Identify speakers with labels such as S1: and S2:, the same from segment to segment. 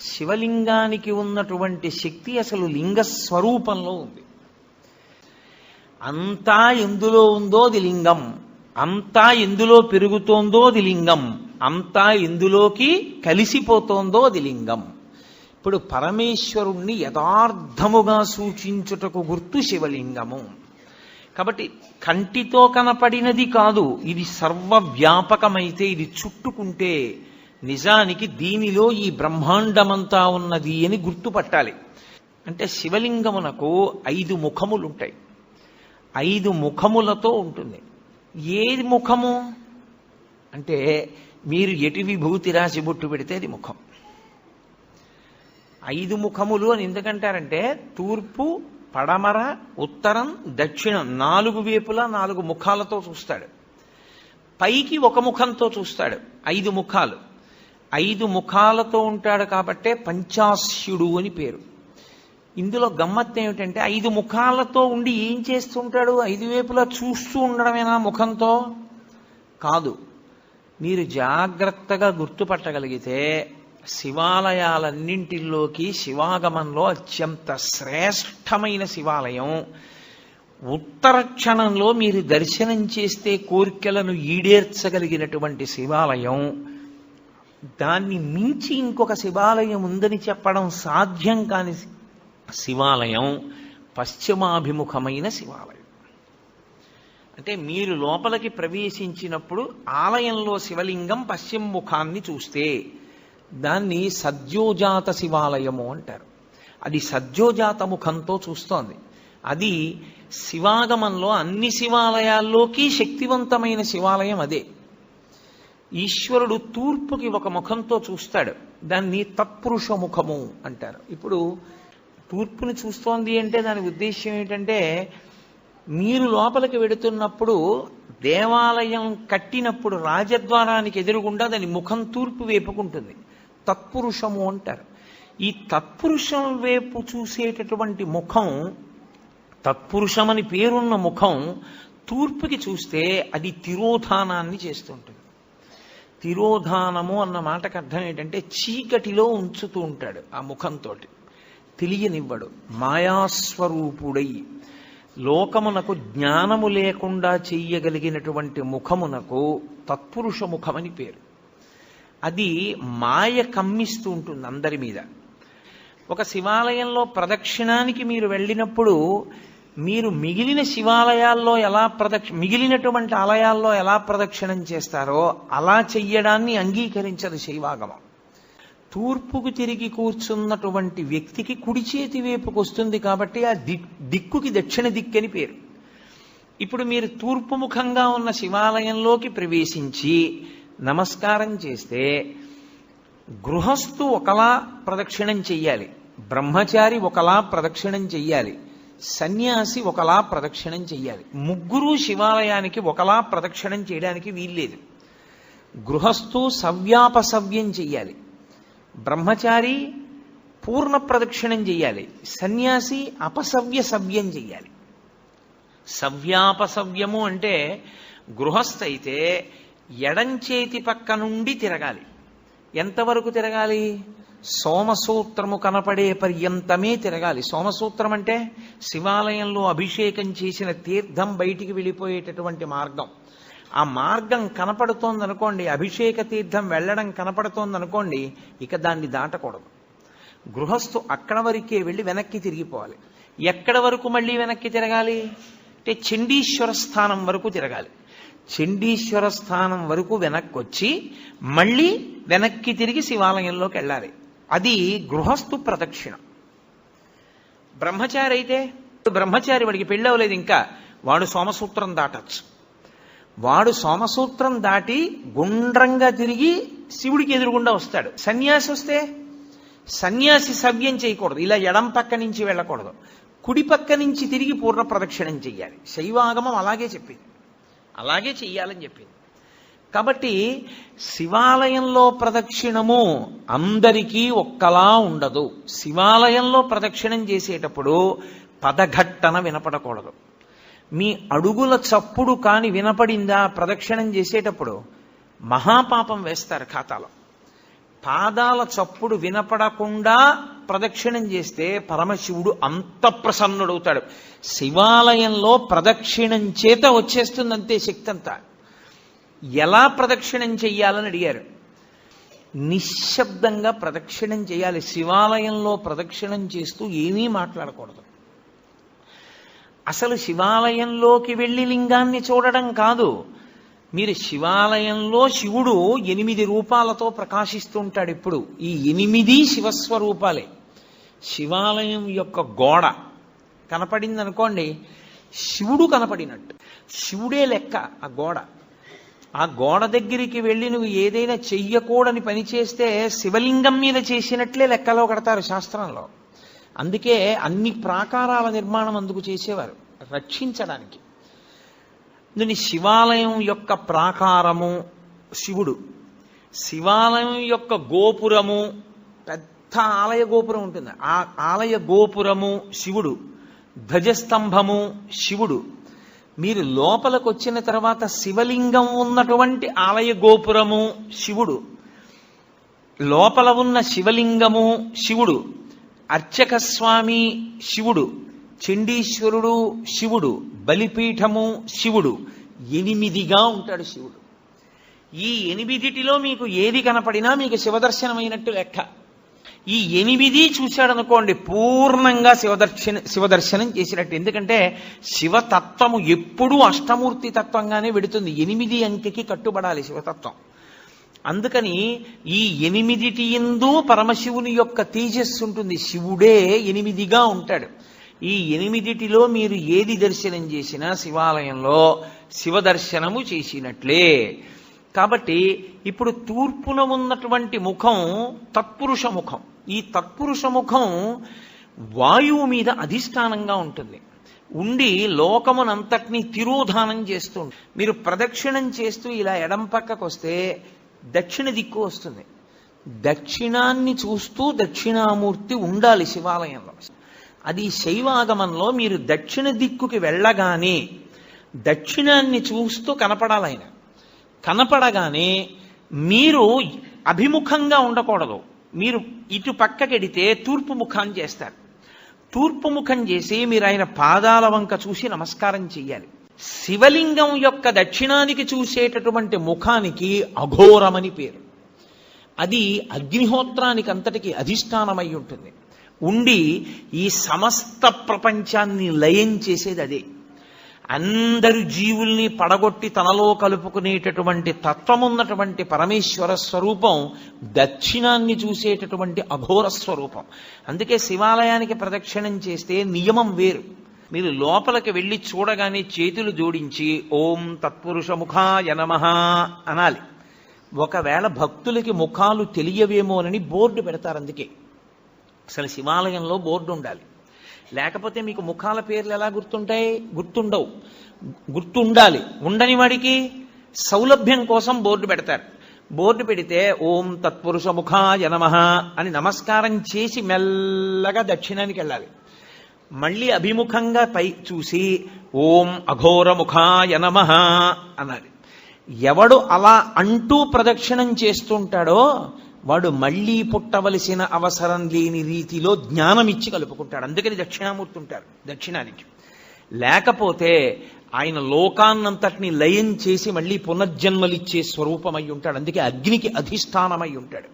S1: శివలింగానికి ఉన్నటువంటి శక్తి అసలు లింగ స్వరూపంలో ఉంది. అంతా ఎందులో ఉందో అది లింగం. అంతా ఎందులో పెరుగుతోందో అది లింగం. అంతా ఎందులోకి కలిసిపోతోందో అది లింగం. ఇప్పుడు పరమేశ్వరుణ్ణి యథార్థముగా సూచించుటకు గుర్తు శివలింగము. కాబట్టి కంటితో కనపడినది కాదు ఇది సర్వవ్యాపకమైతే ఇది చుట్టుకుంటే నిజానికి దీనిలో ఈ బ్రహ్మాండమంతా ఉన్నది అని గుర్తుపట్టాలి. అంటే శివలింగమునకు ఐదు ముఖములు ఉంటాయి ఐదు ముఖములతో ఉంటుంది. ఏది ముఖము? అంటే మీరు ఎటు విభూతి రాసి బొట్టు పెడితే అది ముఖం. ఐదు ముఖములు అని ఎందుకంటారంటే తూర్పు పడమర ఉత్తరం దక్షిణం నాలుగు వేపులా నాలుగు ముఖాలతో చూస్తాడు. పైకి ఒక ముఖంతో చూస్తాడు. ఐదు ముఖాలు. ఐదు ముఖాలతో ఉంటాడు కాబట్టే పంచాస్యుడు అని పేరు. ఇందులో గమ్మత్తు ఏమిటంటే ఐదు ముఖాలతో ఉండి ఏం చేస్తుంటాడు? ఐదు వైపులా చూస్తూ ఉండడమేనా ముఖంతో? కాదు. మీరు జాగ్రత్తగా గుర్తుపట్టగలిగితే శివాలయాలన్నింటిలోకి శివాగమంలో అత్యంత శ్రేష్టమైన శివాలయం. ఉత్తర క్షణంలో మీరు దర్శనం చేస్తే కోరికలను ఈడేర్చగలిగినటువంటి శివాలయం. దాన్ని మించి ఇంకొక శివాలయం ఉందని చెప్పడం సాధ్యం కాని శివాలయం పశ్చిమాభిముఖమైన శివాలయం. అంటే మీరు లోపలికి ప్రవేశించినప్పుడు ఆలయంలో శివలింగం పశ్చిమ ముఖాన్ని చూస్తే దాన్ని సద్యోజాత శివాలయము అంటారు. అది సద్యోజాత ముఖంతో చూస్తోంది. అది శివాగమంలో అన్ని శివాలయాల్లోకి శక్తివంతమైన శివాలయం అదే. ఈశ్వరుడు తూర్పుకి ఒక ముఖంతో చూస్తాడు. దాన్ని తత్పురుష ముఖము అంటారు. ఇప్పుడు తూర్పుని చూస్తోంది అంటే దాని ఉద్దేశ్యం ఏంటంటే మీరు లోపలికి వెడుతున్నప్పుడు దేవాలయం కట్టినప్పుడు రాజద్వారానికి ఎదురుగుండా దాని ముఖం తూర్పు వేపుకుంటుంది. తత్పురుషము అంటారు. ఈ తత్పురుషం వైపు చూసేటటువంటి ముఖం తత్పురుషమని పేరున్న ముఖం తూర్పుకి చూస్తే అది తిరోధానాన్ని చేస్తుంటుంది. తిరోధానము అన్న మాటకు అర్థం ఏంటంటే చీకటిలో ఉంచుతూ ఉంటాడు ఆ ముఖంతో తెలియనివ్వడు. మాయాస్వరూపుడై లోకమునకు జ్ఞానము లేకుండా చెయ్యగలిగినటువంటి ముఖమునకు తత్పురుష ముఖమని పేరు. అది మాయ కమ్మిస్తూ ఉంటుంది అందరి మీద. ఒక శివాలయంలో ప్రదక్షిణానికి మీరు వెళ్ళినప్పుడు మీరు మిగిలిన శివాలయాల్లో ఎలా ప్రదక్ష మిగిలినటువంటి ఆలయాల్లో ఎలా ప్రదక్షిణం చేస్తారో అలా చెయ్యడాన్ని అంగీకరించదు శైవాగమం. తూర్పుకు తిరిగి కూర్చున్నటువంటి వ్యక్తికి కుడి చేతి వైపుకు వస్తుంది కాబట్టి ఆ దిక్ దిక్కుకి దక్షిణ దిక్కని పేరు. ఇప్పుడు మీరు తూర్పు ముఖంగా ఉన్న శివాలయంలోకి ప్రవేశించి నమస్కారం చేస్తే గృహస్థు ఒకలా ప్రదక్షిణం చెయ్యాలి. బ్రహ్మచారి ఒకలా ప్రదక్షిణం చెయ్యాలి. సన్యాసి ఒకలా ప్రదక్షిణం చెయ్యాలి. ముగ్గురు శివాలయానికి ఒకలా ప్రదక్షిణం చేయడానికి వీల్లేదు. గృహస్థు సవ్యాపసవ్యం చెయ్యాలి. బ్రహ్మచారి పూర్ణ ప్రదక్షిణం చెయ్యాలి. సన్యాసి అపసవ్య సవ్యం చెయ్యాలి. సవ్యాపసవ్యము అంటే గృహస్థ అయితే ఎడంచేతి పక్క నుండి తిరగాలి. ఎంతవరకు తిరగాలి? సోమసూత్రము కనపడే పర్యంతమే తిరగాలి. సోమసూత్రం అంటే శివాలయంలో అభిషేకం చేసిన తీర్థం బయటికి వెళ్ళిపోయేటటువంటి మార్గం. ఆ మార్గం కనపడుతోందనుకోండి అభిషేక తీర్థం వెళ్ళడం కనపడుతోందనుకోండి ఇక దాన్ని దాటకూడదు. గృహస్థు అక్కడ వరకే వెళ్ళి వెనక్కి తిరిగిపోవాలి. ఎక్కడ వరకు మళ్ళీ వెనక్కి తిరగాలి? అంటే చండీశ్వర స్థానం వరకు తిరగాలి. చండీశ్వర స్థానం వరకు వెనక్కి వచ్చి మళ్ళీ వెనక్కి తిరిగి శివాలయంలోకి వెళ్ళాలి. అది గృహస్థు ప్రదక్షిణ. బ్రహ్మచారి అయితే బ్రహ్మచారి వాడికి పెళ్ళవలేదు ఇంకా వాడు సోమసూత్రం దాటచ్చు. వాడు సోమసూత్రం దాటి గుండ్రంగా తిరిగి శివుడికి ఎదురుగుండా వస్తాడు. సన్యాసి వస్తే సన్యాసి సవ్యం చేయకూడదు. ఇలా ఎడం పక్క నుంచి వెళ్ళకూడదు. కుడి పక్క నుంచి తిరిగి పూర్ణ ప్రదక్షిణం చెయ్యాలి. శైవాగమం అలాగే చెప్పింది. అలాగే చెయ్యాలని చెప్పింది. కాబట్టి శివాలయంలో ప్రదక్షిణము అందరికీ ఒక్కలా ఉండదు. శివాలయంలో ప్రదక్షిణం చేసేటప్పుడు పదఘట్టన వినపడకూడదు. మీ అడుగుల చప్పుడు కాని వినపడిందా ప్రదక్షిణం చేసేటప్పుడు? మహాపాపం వేస్తారు ఖాతాలో. పాదాల చప్పుడు వినపడకుండా ప్రదక్షిణం చేస్తే పరమశివుడు అంత ప్రసన్నుడవుతాడు. శివాలయంలో ప్రదక్షిణం చేత వచ్చేస్తుందంతే శక్తి అంతా. ఎలా ప్రదక్షిణం చెయ్యాలని అడిగారు. నిశ్శబ్దంగా ప్రదక్షిణం చేయాలి శివాలయంలో ప్రదక్షిణం చేస్తూ ఏమీ మాట్లాడకూడదు. అసలు శివాలయంలోకి వెళ్ళి లింగాన్ని చూడడం కాదు. మీరు శివాలయంలో శివుడు ఎనిమిది రూపాలతో ప్రకాశిస్తుంటాడు ఇప్పుడు. ఈ ఎనిమిది శివస్వరూపాలే. శివాలయం యొక్క గోడ కనపడింది అనుకోండి శివుడు కనపడినట్టు. శివుడే లెక్క ఆ గోడ. ఆ గోడ దగ్గరికి వెళ్ళి నువ్వు ఏదైనా చెయ్యకూడని పని చేస్తే శివలింగం మీద చేసినట్లే లెక్కలో కడతారు శాస్త్రంలో. అందుకే అన్ని ప్రాకారాల నిర్మాణం అందుకు చేసేవారు రక్షించడానికి. దీని శివాలయం యొక్క ప్రాకారము శివుడు. శివాలయం యొక్క గోపురము పెద్ద ఆలయ గోపురం ఉంటుంది. ఆ ఆలయ గోపురము శివుడు. ధ్వజస్తంభము శివుడు. మీరు లోపలకు వచ్చిన తర్వాత శివలింగం ఉన్నటువంటి ఆలయ గోపురము శివుడు. లోపల ఉన్న శివలింగము శివుడు. అర్చక స్వామి శివుడు. చండీశ్వరుడు శివుడు. బలిపీఠము శివుడు. ఎనిమిదిగా ఉంటాడు శివుడు. ఈ ఎనిమిదిటిలో మీకు ఏది కనపడినా మీకు శివదర్శనమైనట్టు లెక్క. ఈ ఎనిమిది చూశాడనుకోండి పూర్ణంగా శివదర్శన శివదర్శనం చేసినట్టు. ఎందుకంటే శివతత్వము ఎప్పుడూ అష్టమూర్తి తత్వంగానే వెడుతుంది. ఎనిమిది అంకెకి కట్టుబడాలి శివతత్వం. అందుకని ఈ ఎనిమిదిటి ఎందు పరమశివుని యొక్క తేజస్సు ఉంటుంది. శివుడే ఎనిమిదిగా ఉంటాడు. ఈ ఎనిమిదిటిలో మీరు ఏది దర్శనం చేసినా శివాలయంలో శివ దర్శనము చేసినట్లే. కాబట్టి ఇప్పుడు తూర్పున ఉన్నటువంటి ముఖం తత్పురుష ముఖం. ఈ తత్పురుష ముఖం వాయువు మీద అధిష్టానంగా ఉంటుంది. ఉండి లోకమునంతటినీ తిరోధానం చేస్తూ మీరు ప్రదక్షిణం చేస్తూ ఇలా ఎడం పక్కకు వస్తే దక్షిణ దిక్కు వస్తుంది. దక్షిణాన్ని చూస్తూ దక్షిణామూర్తి ఉండాలి శివాలయంలో. అది శైవాగమంలో మీరు దక్షిణ దిక్కుకి వెళ్ళగానే దక్షిణాన్ని చూస్తూ కనపడాలి ఆయన. కనపడగానే మీరు అభిముఖంగా ఉండకూడదు. మీరు ఇటు పక్కకెడితే తూర్పు ముఖం చేస్తారు. తూర్పు ముఖం చేసి మీరు ఆయన పాదాల వంక చూసి నమస్కారం చెయ్యాలి. శివలింగం యొక్క దక్షిణానికి చూసేటటువంటి ముఖానికి అఘోరమని పేరు. అది అగ్నిహోత్రానికి అంతటికి అధిష్టానమై ఉంటుంది. ఉండి ఈ సమస్త ప్రపంచాన్ని లయం చేసేది అదే. అందరు జీవుల్ని పడగొట్టి తనలో కలుపుకునేటటువంటి తత్వమున్నటువంటి పరమేశ్వర స్వరూపం దక్షిణాన్ని చూసేటటువంటి అఘోర స్వరూపం. అందుకే శివాలయానికి ప్రదక్షిణం చేస్తే నియమం వేరు. మీరు లోపలికి వెళ్ళి చూడగానే చేతులు జోడించి ఓం తత్పురుష ముఖాయ నమ అనాలి. ఒకవేళ భక్తులకి ముఖాలు తెలియవేమోనని బోర్డు పెడతారు అందుకే. అసలు శివాలయంలో బోర్డు ఉండాలి. లేకపోతే మీకు ముఖాల పేర్లు ఎలా గుర్తుంటాయి? గుర్తుండవు. గుర్తుండాలి. ఉండని వాడికి సౌలభ్యం కోసం బోర్డు పెడతారు. బోర్డు పెడితే ఓం తత్పురుష ముఖాయ నమః అని నమస్కారం చేసి మెల్లగా దక్షిణానికి వెళ్ళాలి. మళ్ళీ అభిముఖంగా పై చూసి ఓం అఘోర ముఖాయ నమః అనాలి. ఎవడు అలా అంటూ ప్రదక్షిణం చేస్తుంటాడో వాడు మళ్ళీ పుట్టవలసిన అవసరం లేని రీతిలో జ్ఞానం ఇచ్చి కలుపుకుంటాడు. అందుకని దక్షిణామూర్తి ఉంటారు దక్షిణానికి లేకపోతే ఆయన లోకాన్నంతటిని లయం చేసి మళ్ళీ పునర్జన్మలిచ్చే స్వరూపమై ఉంటాడు. అందుకే అగ్నికి అధిష్టానమై ఉంటాడు.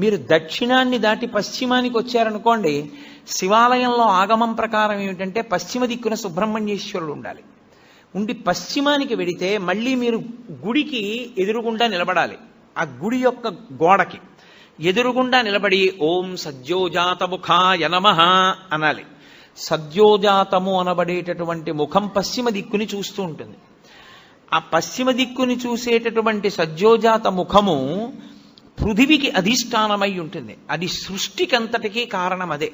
S1: మీరు దక్షిణాన్ని దాటి పశ్చిమానికి వచ్చారనుకోండి శివాలయంలో ఆగమం ప్రకారం ఏమిటంటే పశ్చిమ దిక్కున సుబ్రహ్మణ్యేశ్వరుడు ఉండాలి. ఉండి పశ్చిమానికి వెడితే మళ్ళీ మీరు గుడికి ఎదురుగుండా నిలబడాలి. ఆ గుడి యొక్క గోడకి. ఎదురుగుండా నిలబడి ఓం సద్యోజాత ముఖాయ అనాలి. సద్యోజాతము అనబడేటటువంటి ముఖం పశ్చిమ దిక్కుని చూస్తూ ఉంటుంది. ఆ పశ్చిమ దిక్కుని చూసేటటువంటి సద్యోజాత ముఖము పృథివికి అధిష్టానమై ఉంటుంది. అది సృష్టికంతటికీ కారణం అదే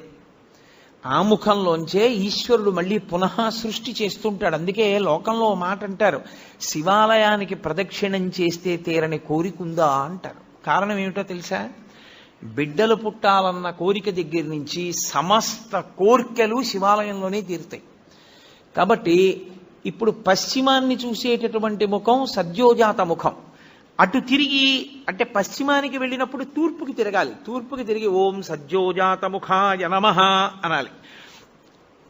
S1: ఆ ముఖంలోంచే ఈశ్వరుడు మళ్ళీ పునః సృష్టి చేస్తుంటాడు. అందుకే లోకంలో మాట అంటారు. శివాలయానికి ప్రదక్షిణం చేస్తే తీరని కోరికుందా అంటారు. కారణం ఏమిటో తెలుసా? బిడ్డలు పుట్టాలన్న కోరిక దగ్గర నుంచి సమస్త కోర్కెలు శివాలయంలోనే తీరుతాయి. కాబట్టి ఇప్పుడు పశ్చిమాన్ని చూసేటటువంటి ముఖం సద్యోజాత ముఖం. అటు తిరిగి అంటే పశ్చిమానికి వెళ్ళినప్పుడు తూర్పుకి తిరగాలి. తూర్పుకి తిరిగి ఓం సద్యోజాత ముఖాయ నమః అనాలి.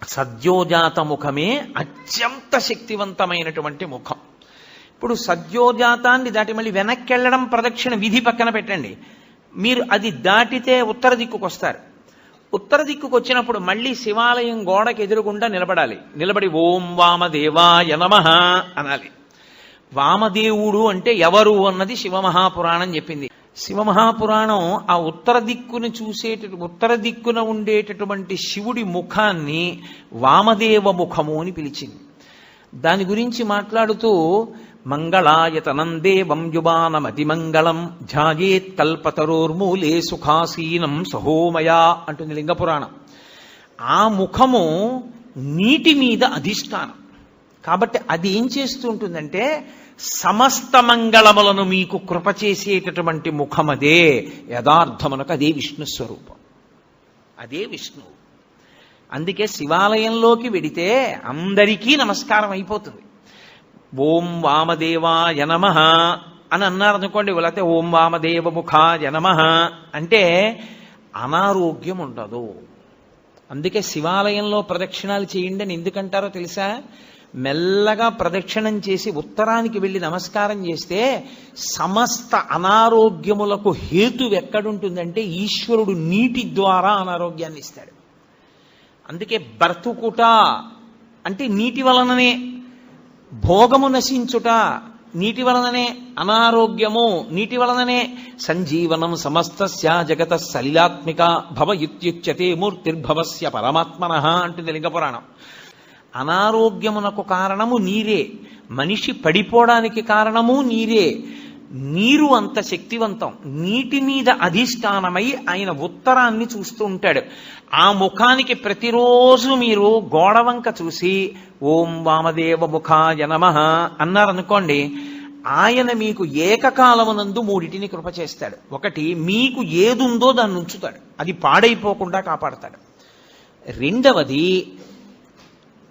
S1: సద్యోజాత ముఖమే అత్యంత శక్తివంతమైనటువంటి ముఖం. ఇప్పుడు సద్యోజాతాన్ని దాటి మళ్ళీ వెనక్కి వెళ్ళడం ప్రదక్షిణ విధి పక్కన పెట్టండి. మీరు అది దాటితే ఉత్తర దిక్కుకు వస్తారు. ఉత్తర దిక్కుకు వచ్చినప్పుడు మళ్ళీ శివాలయం గోడకు ఎదురుగుండా నిలబడాలి. నిలబడి ఓం వామదేవాయ నమ అనాలి. వామదేవుడు అంటే ఎవరు అన్నది శివమహాపురాణం చెప్పింది. శివమహాపురాణం ఆ ఉత్తర దిక్కును చూసేట ఉత్తర దిక్కున ఉండేటటువంటి శివుడి ముఖాన్ని వామదేవ ముఖము అని పిలిచింది. దాని గురించి మాట్లాడుతూ మంగళాయతనం దేవం యువానమతి మంగళం ధ్యాయేత్ కల్పతరోర్మూలే సుఖాసీనం సహోమయా అంటుంది లింగపురాణం. ఆ ముఖము నీటి మీద అధిష్టానం. కాబట్టి అది ఏం చేస్తూ ఉంటుందంటే సమస్త మంగళములను మీకు కృప చేసేటటువంటి ముఖమదే యథార్థమునకు అదే విష్ణు స్వరూపం. అదే విష్ణువు అందుకే శివాలయంలోకి వెడితే అందరికీ నమస్కారం అయిపోతుంది. ఓం వామదేవాయ నమ అని అన్నారు అనుకోండి లేకపోతే ఓం వామదేవ ముఖాయ నమ అంటే అనారోగ్యం ఉండదు. అందుకే శివాలయంలో ప్రదక్షిణాలు చేయండి అని ఎందుకంటారో తెలుసా? మెల్లగా ప్రదక్షిణం చేసి ఉత్తరానికి వెళ్ళి నమస్కారం చేస్తే సమస్త అనారోగ్యములకు హేతు ఎక్కడుంటుందంటే ఈశ్వరుడు నీటి ద్వారా అనారోగ్యాన్ని ఇస్తాడు. అందుకే బ్రతుకుట అంటే నీటి వలననే భోగము నశించుట నీటి వలననే అనారోగ్యము నీటి వలననే సంజీవనం సమస్తస్య జగత సలిలాత్మిక భవ ఇత్యుచ్యతే మూర్తిర్భవస్య పరమాత్మన అంటుంది లింగపురాణం. అనారోగ్యమునకు కారణము నీరే. మనిషి పడిపోవడానికి కారణము నీరే. నీరు అంత శక్తివంతం. నీటి మీద అధిష్టానమై ఆయన ఉత్తరాన్ని చూస్తూ ఉంటాడు. ఆ ముఖానికి ప్రతిరోజు మీరు గోడవంక చూసి ఓం వామదేవ ముఖాయ నమ అన్నారనుకోండి ఆయన మీకు ఏకకాలమునందు మూడిటిని కృప చేస్తాడు. ఒకటి మీకు ఏదుందో దాన్ని ఉంచుతాడు. అది పాడైపోకుండా కాపాడతాడు. రెండవది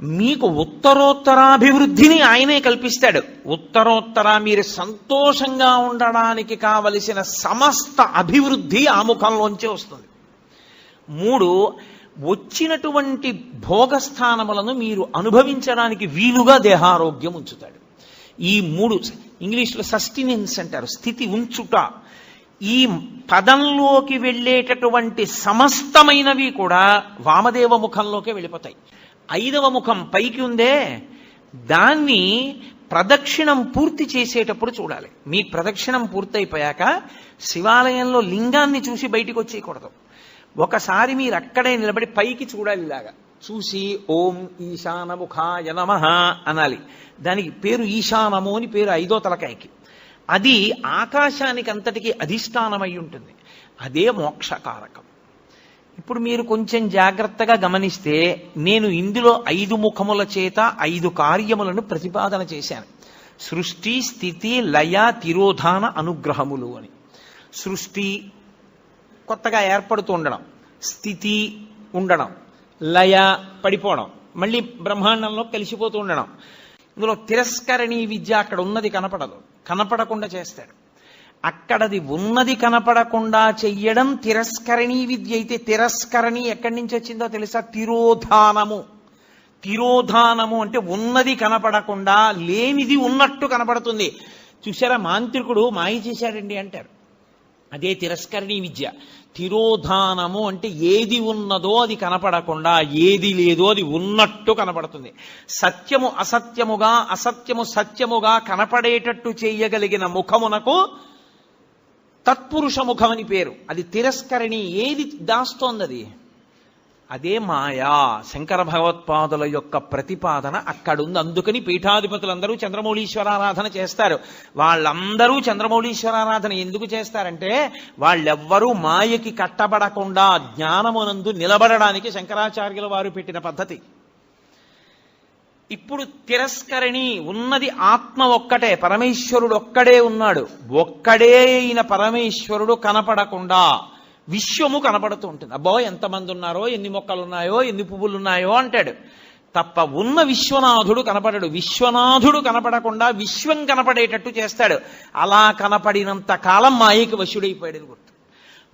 S1: మీకు ఉత్తరోత్తరాభివృద్ధిని ఆయనే కల్పిస్తాడు. ఉత్తరోత్తర మీరు సంతోషంగా ఉండడానికి కావలసిన సమస్త అభివృద్ధి ఆ ముఖంలోంచే వస్తుంది. మూడు వచ్చినటువంటి భోగస్థానములను మీరు అనుభవించడానికి వీలుగా దేహారోగ్యం ఉంచుతాడు. ఈ మూడు ఇంగ్లీష్లో సస్టినెన్స్ అంటారు స్థితి ఉంచుట. ఈ పదంలోకి వెళ్ళేటటువంటి సమస్తమైనవి కూడా వామదేవ ముఖంలోకే వెళ్ళిపోతాయి. ఐదవ ముఖం పైకి ఉందే దాన్ని ప్రదక్షిణం పూర్తి చేసేటప్పుడు చూడాలి. మీ ప్రదక్షిణం పూర్తయిపోయాక శివాలయంలో లింగాన్ని చూసి బయటికి వచ్చేయకూడదు. ఒకసారి మీరు అక్కడే నిలబడి పైకి చూడాలి ఇలాగా. చూసి ఓం ఈశానముఖాయ నమ అనాలి. దానికి పేరు ఈశానము అని పేరు ఐదో తలకాయకి. అది ఆకాశానికి అంతటికి అధిష్టానమై ఉంటుంది. అదే మోక్షకారకం. ఇప్పుడు మీరు కొంచెం జాగ్రత్తగా గమనిస్తే నేను ఇందులో ఐదు ముఖముల చేత ఐదు కార్యములను ప్రతిపాదన చేశాను. సృష్టి స్థితి లయ తిరోధాన అనుగ్రహములు అని. సృష్టి కొత్తగా ఏర్పడుతూ ఉండడం స్థితి ఉండడం లయ పడిపోవడం మళ్ళీ బ్రహ్మాండంలో కలిసిపోతూ ఉండడం. ఇందులో తిరస్కరణీ విద్య అక్కడ ఉన్నది కనపడదు. కనపడకుండా చేస్తాడు. అక్కడది ఉన్నది కనపడకుండా చెయ్యడం తిరస్కరణీ విద్య అయితే తిరస్కరణి ఎక్కడి నుంచి వచ్చిందో తెలుసా? తిరోధానము. తిరోధానము అంటే ఉన్నది కనపడకుండా లేనిది ఉన్నట్టు కనపడుతుంది. చూసారా మాంత్రికుడు మాయ చేశాడండి అంటారు. అదే తిరస్కరణీ విద్య. తిరోధానము అంటే ఏది ఉన్నదో అది కనపడకుండా ఏది లేదో అది ఉన్నట్టు కనపడుతుంది. సత్యము అసత్యముగా అసత్యము సత్యముగా కనపడేటట్టు చేయగలిగిన ముఖమునకు తత్పురుషముఖం అని పేరు. అది తిరస్కరణి. ఏది దాస్తోంది అదే మాయా. శంకర భగవత్పాదుల యొక్క ప్రతిపాదన అక్కడుంది. అందుకని పీఠాధిపతులందరూ చంద్రమౌళీశ్వరారాధన చేస్తారు. వాళ్ళందరూ చంద్రమౌళీశ్వరారాధన ఎందుకు చేస్తారంటే వాళ్ళెవ్వరూ మాయకి కట్టబడకుండా జ్ఞానమునందు నిలబడడానికి శంకరాచార్యుల వారు పెట్టిన పద్ధతి. ఇప్పుడు తిరస్కరణి ఉన్నది ఆత్మ ఒక్కటే పరమేశ్వరుడు ఒక్కడే ఉన్నాడు. ఒక్కడే అయిన పరమేశ్వరుడు కనపడకుండా విశ్వము కనపడుతూ ఉంటుంది. అబ్బో ఎంతమంది ఉన్నారో ఎన్ని మొక్కలు ఉన్నాయో ఎన్ని పువ్వులు ఉన్నాయో అంటాడు. తప్ప ఉన్న విశ్వనాథుడు కనపడడు. విశ్వనాథుడు కనపడకుండా విశ్వం కనపడేటట్టు చేస్తాడు. అలా కనపడినంత కాలం మాయకి వశుడైపోయాడు గుర్తు.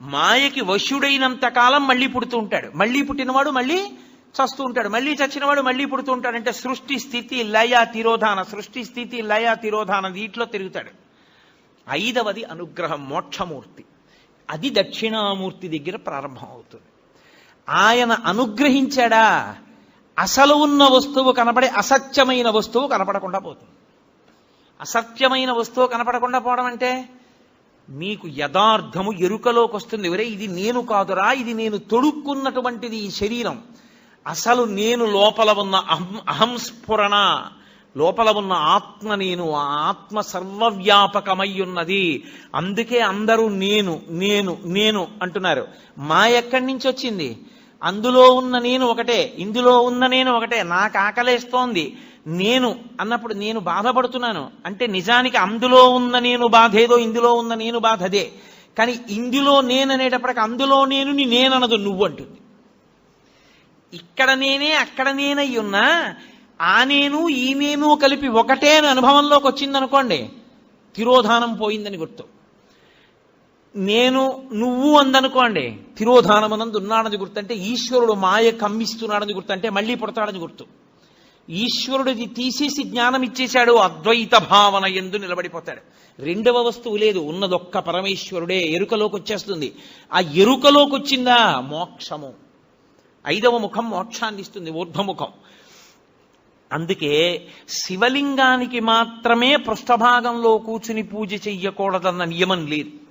S1: మాయకి వశుడైనంత కాలం మళ్ళీ పుడుతూ ఉంటాడు. మళ్ళీ పుట్టినవాడు మళ్ళీ చస్తూ ఉంటాడు. మళ్ళీ చచ్చినవాడు మళ్ళీ పుడుతూ ఉంటాడంటే సృష్టి స్థితి లయ తిరోధాన. సృష్టి స్థితి లయ తిరోధాన వీటిలో తిరుగుతాడు. ఐదవది అనుగ్రహం మోక్షమూర్తి. అది దక్షిణామూర్తి దగ్గర ప్రారంభం అవుతుంది. ఆయన అనుగ్రహించాడా? అసలు ఉన్న వస్తువు కనపడే అసత్యమైన వస్తువు కనపడకుండా పోతుంది. అసత్యమైన వస్తువు కనపడకుండా పోవడం అంటే మీకు యథార్థము ఎరుకలోకి వస్తుంది. ఎవరే ఇది నేను కాదురా ఇది నేను తొడుక్కున్నటువంటిది ఈ శరీరం. అసలు నేను లోపల ఉన్న అహం అహంస్ఫురణ లోపల ఉన్న ఆత్మ నేను ఆత్మ సర్వవ్యాపకమై ఉన్నది అందుకే అందరూ నేను నేను నేను అంటున్నారు. మా ఎక్కడి నుంచి వచ్చింది? అందులో ఉన్న నేను ఒకటే ఇందులో ఉన్న నేను ఒకటే. నాకు ఆకలేస్తోంది నేను అన్నప్పుడు నేను బాధపడుతున్నాను. అంటే నిజానికి అందులో ఉన్న నేను బాధేదో ఇందులో ఉన్న నేను బాధ అదే. కానీ ఇందులో నేననేటప్పటికి అందులో నేను నేననదు నువ్వు అంటుంది. ఇక్కడ నేనే అక్కడ నేనై ఉన్నా ఆ నేను ఈ నేను కలిపి ఒకటే అని అనుభవంలోకి వచ్చిందనుకోండి తిరోధానం పోయిందని గుర్తు. నేను నువ్వు అందనుకోండి తిరోధానమనందు ఉన్నాడని గుర్తంటే ఈశ్వరుడు మాయ కమ్మిస్తున్నాడని గుర్తంటే మళ్ళీ పుడతాడని గుర్తు. ఈశ్వరుడిది తీసేసి జ్ఞానం ఇచ్చేశాడు అద్వైత భావన ఎందు నిలబడిపోతాడు. రెండవ వస్తువు లేదు ఉన్నదొక్క పరమేశ్వరుడే ఎరుకలోకి వచ్చేస్తుంది. ఆ ఎరుకలోకి వచ్చిందా? మోక్షము. ఐదవ ముఖం మోక్షాన్ని ఇస్తుంది ఊర్ధ్వముఖం. అందుకే శివలింగానికి మాత్రమే పృష్ఠభాగంలో కూర్చుని పూజ చెయ్యకూడదన్న నియమం లేదు.